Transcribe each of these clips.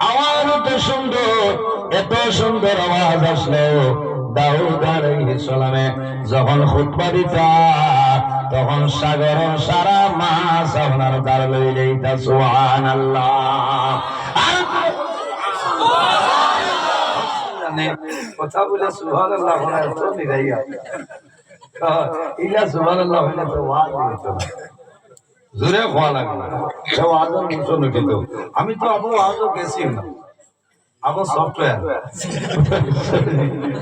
আওয়াজ এত সুন্দর এত সুন্দর আওয়াজ আসলো। দাউদ সালামে যখন খুতবা দিতা তখন সাগর সারা মাছ আপনার দ্বার লই যাইতা সুবহানাল্লাহ। জানে কথা বলে নিরাইয়া ইলা তো ওয়াজ জোরে খোয়া লাগবে সব আজও কিন্তু আমি তো আবু আজও গেছি না। আবু সফটওয়্যার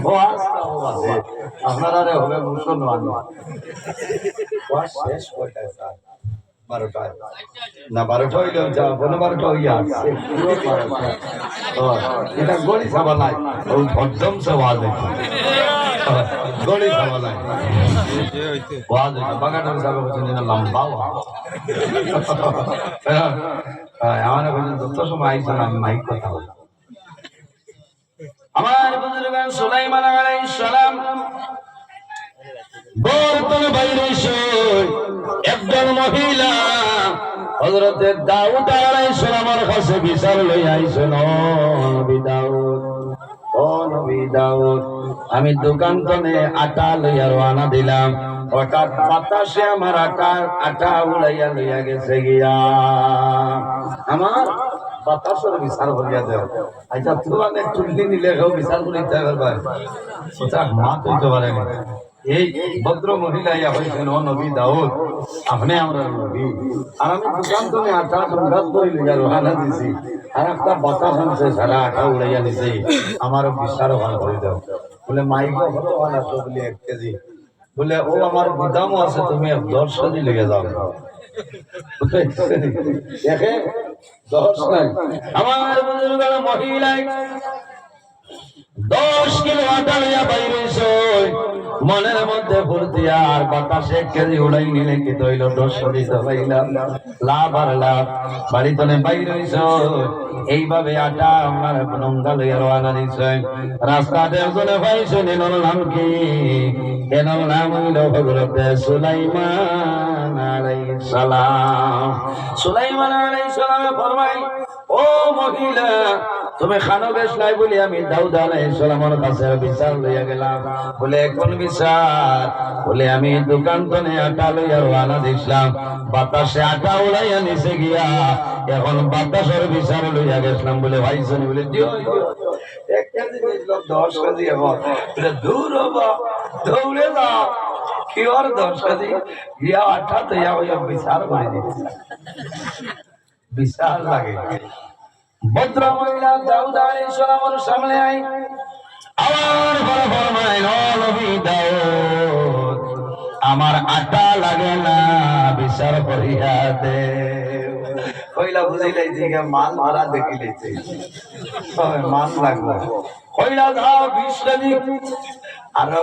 ও আপনারা রে হবে মুসল মানো ওয়াজ শেষ কয়টায় স্যার? বারোটায়। না বারোটা হইলে যা পনেরো হ্যাঁ, আমার যত সময় আইসেন আমি মাইক কথা বললাম। আমার বুজুর্গান সুলাইমান আলাইহিস সালাম বর্তমান বাইরে একজন মহিলা হযরতে দাউদ আলাইহিস সালামের কাছে বিচার লই আইছেন নবী দাউদ। আমি দোকান তনে আটা লইয়া রওনা দিলাম। হঠাৎ বাতাসে আমার আটা আটা উড়াইয়া লইয়া গেছে গিয়া। আমার বাতাসের বিচার করিয়া দেও। আচ্ছা তোমার চুল্লি নিলে কেউ বিচার করিতে পারবে মা হইতে পারে এই ভদ্র মহিলা ইয়া হয়েছেন ও নবী দাউদ, আপনি আমরা নবী। আর আমি দোকান আটা সংঘাত করে লিয়া রোহানা দিছি। আর একটা বাতাস আনছে সারা আটা উড়াইয়া নিছে। আমার বিচার ওখান করে দাও বলে, মাইক কত আসো বলে এক কেজি। বলে, ও আমার গুদামও আছে, তুমি দশ কেজি লেগে যাও। দেখে দশ নাই। আমার মহিলায় দশ কিলো আটা লইয়া বাইরে মনের মধ্যে ফুর্তি আর বাতাসে কেজি উড়াই নিলে কি তৈল দশ দিত লাভ আর লাভ বাড়িতে বাইরে হইছ এইভাবে আটা আমার নঙ্গা লইয়া রওনা দিছ। রাস্তাতে একজনে পাইছো নিনর নাম কি? এনর নাম হইল হজরতে সুলাইমান সালাম। সুলাইমান আলাইহিস সালামে ফরমাই ও মহিলা, তুমি খানো বেশ নাই বলি আমি দাউদ আলাইহিস সালামের কাছে বিচার লইয়া গেলাম। বলে, কোন বিচার? বলে, আমি দোকান তনে আটা লইয়া রওনা দিছিলাম। বাতাসে আটা উড়াইয়া নিচে গিয়া এখন বাতাসের বিচার লইয়া গেছিলাম। বলে, ভাই শুনি বলে, দিও। এক কেজি দশ কেজি এখন বলে, দূর হবা, দৌড়ে যাও। কি দশ কেজি? গিয়া আটা তো ইয়া বিচার করে দিচ্ছে বিচার লাগে। ভদ্র মহিলা দাউদ আলাইহিস সালামের সামনে আই আমার বড় ফরমাই নবী দাউদ, আমার আটা লাগে না বিচার করিয়া দে কইলা বুঝিলাই যে মাল মারা দেখিলেছে তবে মাল লাগবে। কইলা দাও বিশ কেজি। আরও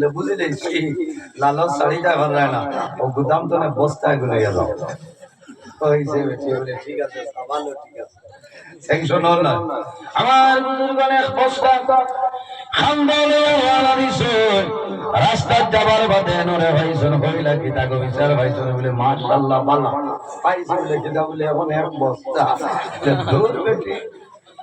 বলে বুঝি দেখছি লালন শাড়িটা ঘর না। ও গুদাম তো বস্তায় গুলে। গেল ঠিক আছে ঠিক আছে। সেকশন হল না। আমার বুজুর্গনে বস্তা রাস্তার যাবার বাদে নরে বালা পাইছে বলে কিতা বলে, এখন এক বস্তা। দূর বেটি।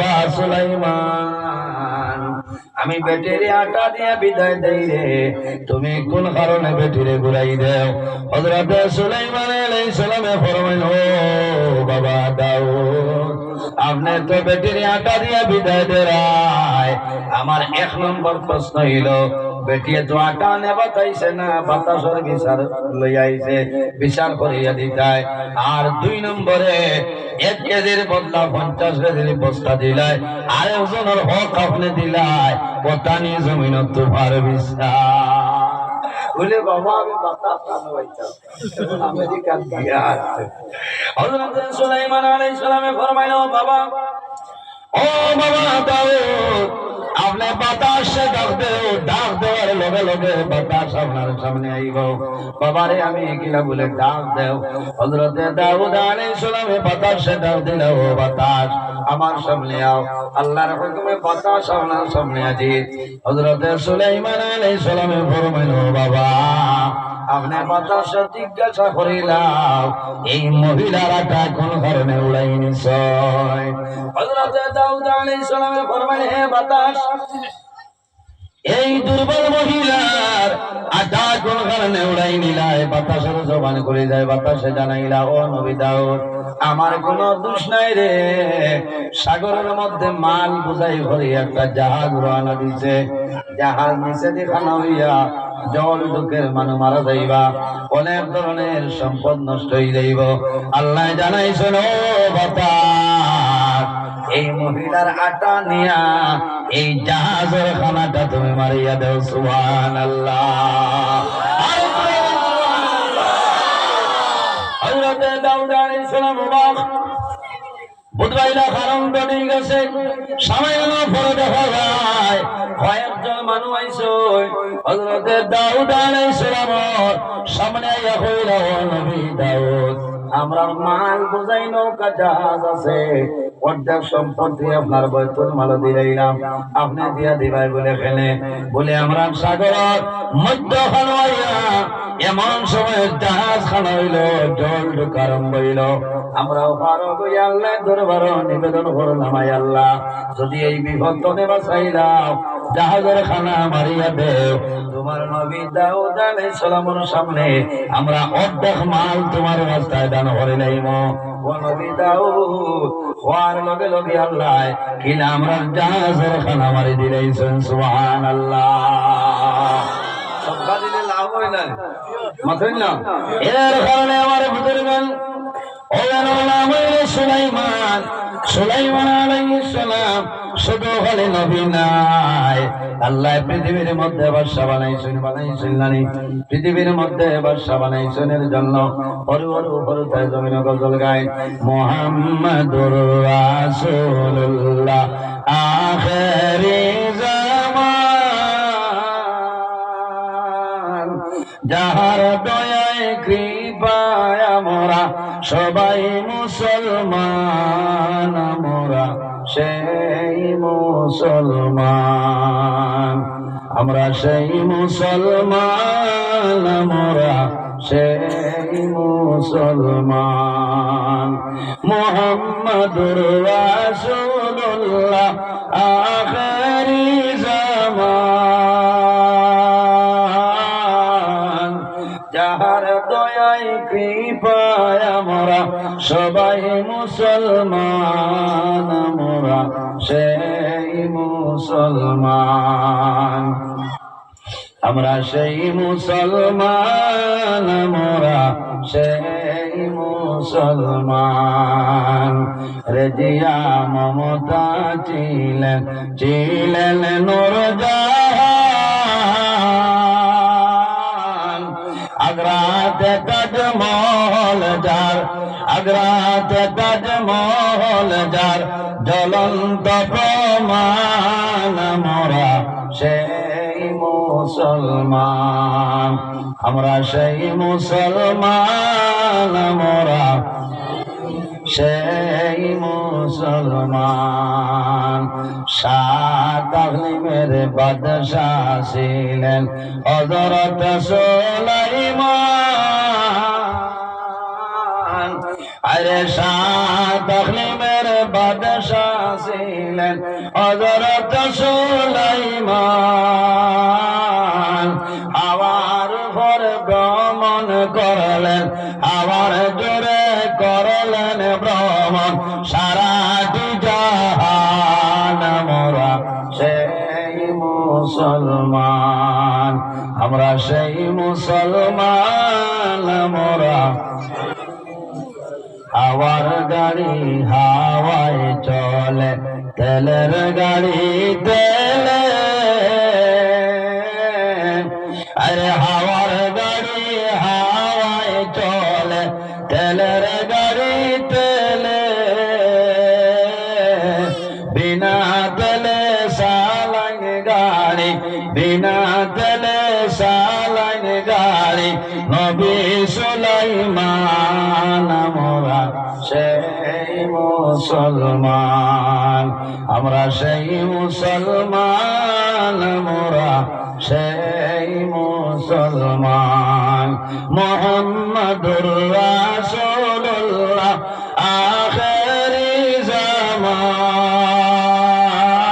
বাবা সুলাইমান। আমি বেটেরে আটা দিয়ে বিদায় দেই রে। তুমি কোন কারণে বেটেরি ঘুরাই দেও? হজরতে সুলাইমান আলাইহিস সালামে ফরমাইল, ও বাবা দাউদ আপনি তো বেটির আটা দিয়ে বিদায় দে রায় আমার এক নম্বর প্রশ্ন হইল, বেটিয়ে তো আটা তাইছে না, বাতাসর বিচার বিচার করিয়া দিতায় আর দুই নম্বরে, এক কেজির বদলা পঞ্চাশ কেজির বস্তা দিলাই আর একজনের হক আপনি দিলাই পতানি জমিন তোমার বিশ্বাস বলে বাবা আমি বাতাস আনবাইতাম আমেরিকার দিয়া হযরত সুলাইমান আলাইহিস সালামে ফরমাইলো বাবা ও বাবা দাও আপনি বাতাসে ডাক দেও ডাক দেওয়ার লগে লগে বাতাস আপনার সামনে আইব। বাবারে আমি কিলা বলে ডাক দেও। হযরতে দাউদ আলাইহিস সালামে বাতাসে ডাক দিল, ও বাতাস, আমার সামনে আও। আল্লাহর হুকুমে বাতাস আপনার সামনে আজি হযরতে সুলাইমান আলাইহিস সালামে ফরমাইলো বাবা, আপনি বাতাস জিজ্ঞাসা করিলাম, এই মহিলারাটা কোন কারণে উড়াই নিছয়? হযরতে দাউদ আলাইহিস সালামে ফরমাইলেন হে বাতাস এই দুর্বল মহিলার আটা কোন কারণে উড়াই নিলাই বাতাসের জবান করে যায়, বাতাসে জানাইলা ও নবী দাউদ, আমার কোন দোষ নাই রে। সাগরের মধ্যে মাল বুঝাই ভরে একটা জাহাজ রওনা দিছে। জাহাজ নিচে দেখানো হইয়া জল দুঃখের মানু মারা যাইবা। অনেক ধরনের সম্পদ নষ্ট হয়ে যাইব। আল্লাহ জানাইছেন ও বাতাস। এই মহিলার আটা নিয়া, এই জাহাজের খানাটা তুমি মারিয়া দেও সুহান পরে দেখা যায় সামনে আমরা মাল বোঝাই নৌকা জাহাজ আছে অর্ধেক আপনার বৈতুল মাল আপনি দিয়া দিবাই বলে বলে আমরা সাগর মধ্য এমন সময় জাহাজ জল হইল। গই আল্লাহ দরবার নিবেদন করলাম আল্লাহ। যদি এই বিপদ নেবা চাইলাম জাহাজের খানা মারিয়া দেও। তোমার নবী দাউদ আলাইহিস সালামের সামনে আমরা অর্ধেক মাল তোমার রাস্তায় দান করে নাইম নবী দাউদ হওয়ার লগে লগে আল্লাহ কিনা আমরা জাহাজের খানা মারি দিলাইছেন সুবহানাল্লাহ সব্বা দিলে লাভ হয় না মাথুন সুলাইমান সুলাইমান আলাইহিস সালাম। শুধু হলে নবী নাই। আল্লাহ পৃথিবীর মধ্যে বর্ষা বানাইছেন বানাইছেন মধ্যে বর্ষা বানাইছেন এর জন্য হরু হরু হরু তাই জমিন গজল গায়। মোহাম্মদুর রাসূলুল্লাহ, আখেরি জামান। যাহার দয়ায়, কৃপায় আমরা সবাই মুসলমান আমরা। সেই মুসলমান, আমরা সেই মুসলমান, আমরা সেই মুসলমান। মোহাম্মদুর রাসূলুল্লাহ, আখেরি জামান। যাহার দয়ায়, কৃপায় আমরা সবাই মুসলমান। মুসলমান। আমরা সেই মুসলমান আমরা সেই মুসলমান। রেজিয়া মমতা ছিলেন ছিলেন নূর আগ্রাতে আগ্রাতে তাজমহল যার জ্বলন্ত প্রমাণ মোরা সেই মুসলমান। আমরা সেই মুসলমান মোরা সেই মুসলমান। সাতালিমের বাদশাহ ছিলেন হজরত সোলাইমান। আরে সাতালিমের বাদশাহ ছিলেন হজরত সোলাইমান। আবার ঘর ভ্রমণ করলেন, আবার জোরে করলেন ভ্রমণ। সারাটি জাহান মোরা সেই মুসলমান, আমরা সেই মুসলমান মোরা। হাওয়ার গাড়ি, হাওয়ায় চলে, তেলের গাড়ি, তেলে। আরে হাওয়ার গাড়ি, হাওয়ায় চলে, তেলের গাড়ি, তেলে। বিনা তেলে সালাইন গাড়ি, বিনা তেলে সালাইন গাড়ি, নবী সুলাইমান মোরা সেই মুসলমান আমরা সেই মুসলমান মোরা সেই মুসলমান। মোহাম্মদুর রাসূল